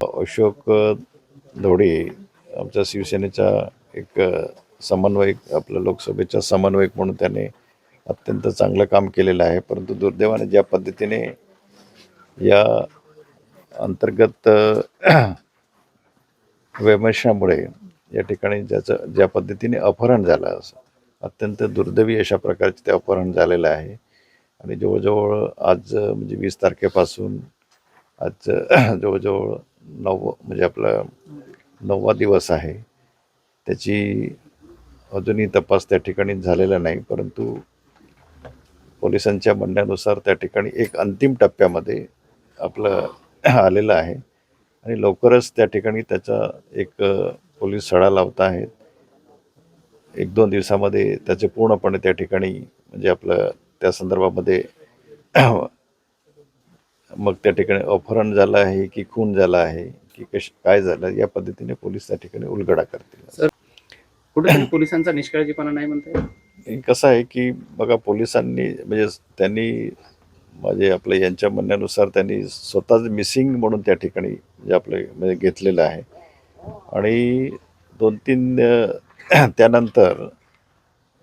अशोक धोडे आमच्या शिवसेनेचा एक समन्वयक आपल्या लोकसभेचा समन्वयक म्हणून त्याने अत्यंत चांगलं काम केलेलं आहे. परंतु दुर्दैवाने ज्या पद्धतीने या अंतर्गत वैमनस्यामुळे या ठिकाणी ज्याचं ज्या पद्धतीने अपहरण झालं असं अत्यंत दुर्दैवी अशा प्रकारचे ते अपहरण झालेलं आहे. आणि जवळजवळ आज म्हणजे वीस तारखेपासून आज जवळजवळ नव म्हणजे आपला नववा दिवस आहे. त्याची अजूनही तपास त्या ठिकाणी झालेला नाही परंतु पोलिसांच्या म्हणण्यानुसार त्या ठिकाणी एक अंतिम टप्प्यामध्ये आपलं आलेलं आहे. आणि लवकरच त्या ठिकाणी त्याचा एक पोलीस सडा लावत आहेत एक दोन दिवसामध्ये त्याचे पूर्णपणे त्या ठिकाणी म्हणजे आपलं त्या संदर्भामध्ये मग त्या ठिकाणी अपहरण झालं आहे की खून झाला आहे की कश काय झालं या पद्धतीने पोलीस त्या ठिकाणी उलगडा करतील. कुठेतरी पोलिसांचा निष्काळजीपणा नाही म्हणता कसं आहे की बघा पोलिसांनी म्हणजे त्यांनी म्हणजे आपलं यांच्या म्हणण्यानुसार त्यांनी स्वतःच मिसिंग म्हणून त्या ठिकाणी म्हणजे आपले म्हणजे घेतलेलं आहे. आणि दोन तीन त्यानंतर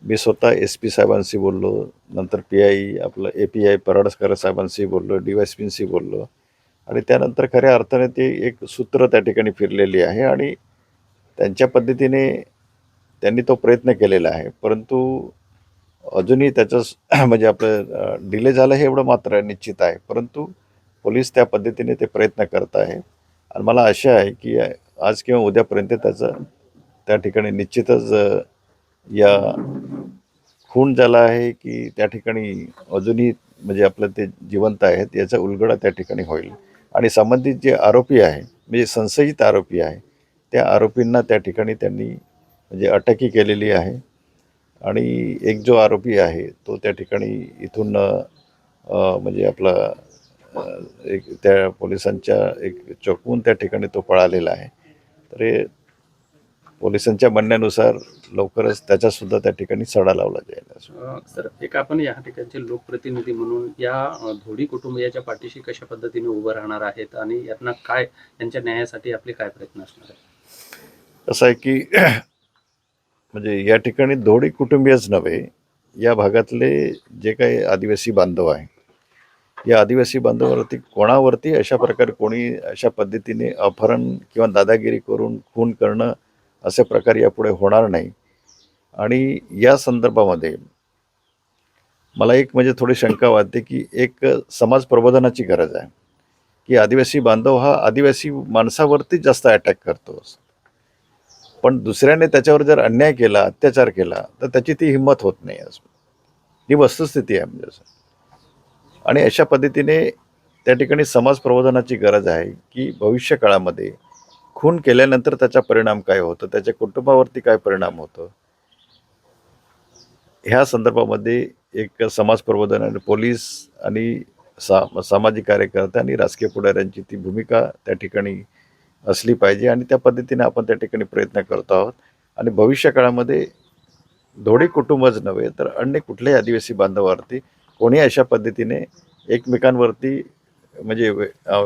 मी स्वतः एस पी साहेबांशी बोललो नंतर पी आय आपलं ए पी आय पराडकर साहेबांशी बोललो डी वाय पींशी बोललो. आणि त्यानंतर खऱ्या अर्थाने ती एक सूत्र त्या ठिकाणी फिरलेली आहे आणि त्यांच्या पद्धतीने त्यांनी तो प्रयत्न केलेला आहे. परंतु अजूनही त्याचं म्हणजे आपलं डिले झालं हे एवढं मात्र निश्चित आहे. परंतु पोलीस त्या पद्धतीने ते प्रयत्न करत आहे. आणि मला आशा आहे की आज किंवा उद्यापर्यंत त्याचं त्या ठिकाणी निश्चितच या खून झाला आहे की त्या ठिकाणी अजूनही म्हणजे आपलं ते जिवंत आहेत याचा उलगडा त्या ठिकाणी होईल. आणि संबंधित जे आरोपी आहे म्हणजे संशयित आरोपी आहे त्या आरोपींना त्या ठिकाणी त्यांनी म्हणजे अटकी केलेली आहे. आणि एक जो आरोपी आहे तो त्या ठिकाणी इथून म्हणजे आपला एक त्या पोलिसांच्या एक चकवून त्या ठिकाणी तो पळालेला आहे. तर हे पोलिसांच्या म्हणण्यानुसार लवकरच त्याचासुद्धा त्या ठिकाणी सडा लावला जाईल असं. सर एक आपण या ठिकाणचे लोकप्रतिनिधी म्हणून या धोडी कुटुंबियाच्या पाठीशी कशा पद्धतीने उभं राहणार आहेत आणि यांना काय यांच्या न्यायासाठी आपले काय प्रयत्न असणार आहे कसं आहे की म्हणजे या ठिकाणी धोडी कुटुंबीयच नव्हे या भागातले जे काही आदिवासी बांधव आहे या आदिवासी बांधवावरती कोणावरती अशा प्रकारे कोणी अशा पद्धतीने अपहरण किंवा दादागिरी करून खून करणं असे प्रकार यापुढे होणार नाही. आणि या संदर्भामध्ये मला एक म्हणजे थोडी शंका वाटते की एक समाज प्रबोधनाची गरज आहे. की आदिवासी बांधव हा आदिवासी माणसावरतीच जास्त अटॅक करतो. पण दुसऱ्याने त्याच्यावर जर अन्याय केला अत्याचार केला तर त्याची ती हिंमत होत नाही. असं ही वस्तुस्थिती आहे म्हणजे असं. आणि अशा पद्धतीने त्या ठिकाणी समाज प्रबोधनाची गरज आहे की भविष्य काळामध्ये खून केल्यानंतर त्याचा परिणाम काय होतो? त्याच्या कुटुंबावरती काय परिणाम होतो? ह्या संदर्भामध्ये एक समाज प्रबोधन आणि पोलीस आणि सा सामाजिक कार्यकर्ते आणि राजकीय पुढाऱ्यांची ती भूमिका त्या ठिकाणी असली पाहिजे आणि त्या पद्धतीने आपण त्या ठिकाणी प्रयत्न करत आहोत. आणि भविष्य काळामध्ये धोडी कुटुंबच नव्हे तर अन्य कुठल्याही आदिवासी बांधवावरती कोणी अशा पद्धतीने एकमेकांवरती म्हणजे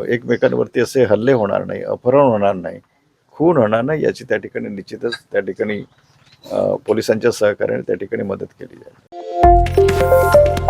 एकमेकांवरती असे हल्ले होणार नाही अपहरण होणार नाही खून होणार नाही याची त्या ठिकाणी निश्चितच त्या ठिकाणी पोलिसांच्या सहकार्याने त्या ठिकाणी मदत केली जाईल.